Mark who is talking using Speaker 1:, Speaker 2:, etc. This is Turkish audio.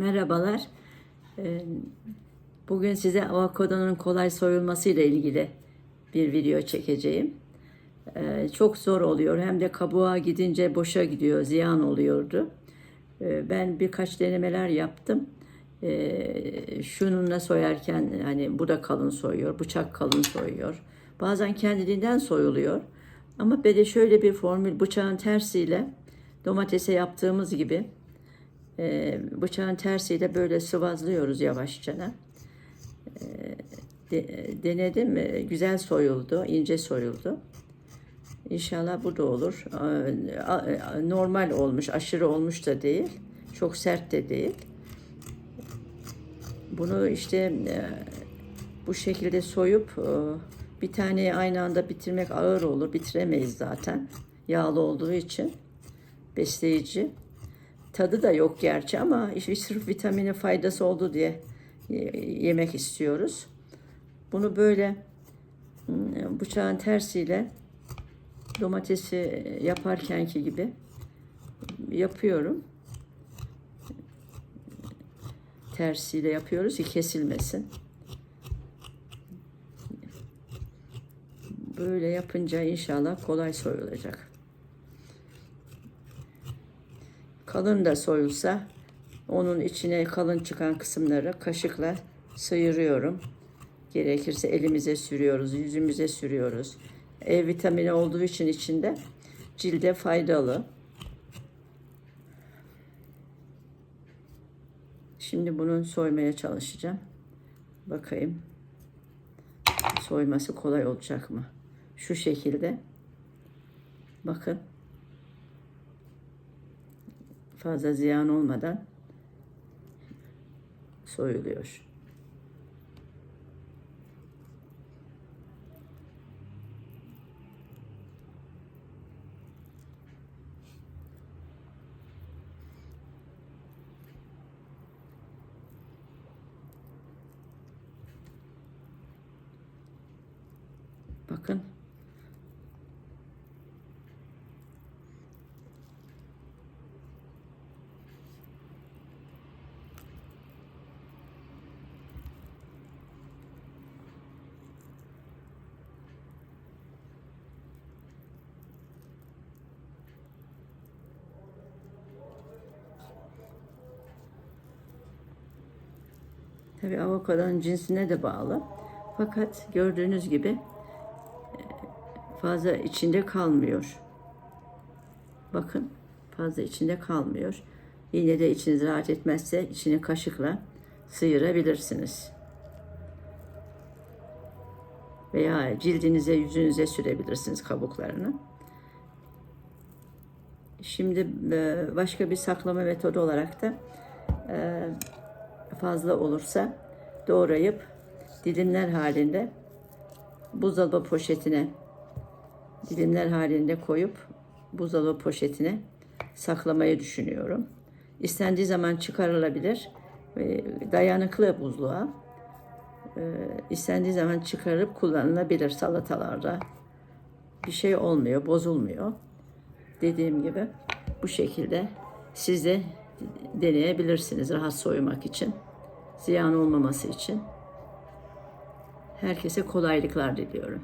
Speaker 1: Merhabalar. Ee, Bugün size avokadonun kolay soyulması ile ilgili bir video çekeceğim. Ee, Çok zor oluyor. Hem de kabuğa gidince boşa gidiyor, ziyan oluyordu. Ee, Ben birkaç denemeler yaptım. Şununla soyarken hani bu da kalın soyuyor, bıçak kalın soyuyor. Bazen kendiliğinden soyuluyor. Ama de şöyle bir formül bıçağın tersiyle domatese yaptığımız gibi e, bıçağın tersiyle böyle sıvazlıyoruz yavaşça. E, de- denedim, e, güzel soyuldu, ince soyuldu. İnşallah bu da olur. A- Normal olmuş, aşırı olmuş da değil, çok sert de değil. Bunu işte e, bu şekilde soyup e, bir taneyi aynı anda bitirmek ağır olur. Bitiremeyiz zaten. Yağlı olduğu için besleyici. Tadı da yok gerçi ama işte sırf vitamine faydası oldu diye e, yemek istiyoruz. Bunu böyle mm, bıçağın tersiyle domatesi yaparkenki gibi yapıyorum. Tersiyle yapıyoruz ki kesilmesin. Böyle yapınca inşallah kolay soyulacak. Kalın da soyulsa onun içine kalın çıkan kısımları kaşıkla sıyırıyorum. Gerekirse elimize sürüyoruz, yüzümüze sürüyoruz. E vitamini olduğu için içinde cilde faydalı. Şimdi bunu soymaya çalışacağım. Bakayım. Soyması kolay olacak mı? Şu şekilde. Bakın. Fazla ziyan olmadan soyuluyor. Bakın. Tabi avokadonun cinsine de bağlı. Fakat gördüğünüz gibi e, fazla içinde kalmıyor. Bakın fazla içinde kalmıyor. Yine de içiniz rahat etmezse içini kaşıkla sıyırabilirsiniz. Veya cildinize yüzünüze sürebilirsiniz kabuklarını. Şimdi e, başka bir saklama metodu olarak da e, fazla olursa doğrayıp dilimler halinde buzdolabı poşetine dilimler halinde koyup buzdolabı poşetine saklamayı düşünüyorum. İstendiği zaman çıkarılabilir. Dayanıklı buzluğa. E, istendiği zaman çıkarıp kullanılabilir salatalarda. Bir şey olmuyor, bozulmuyor. Dediğim gibi bu şekilde siz de deneyebilirsiniz rahat soymak için. Ziyan olmaması için. Herkese kolaylıklar diliyorum.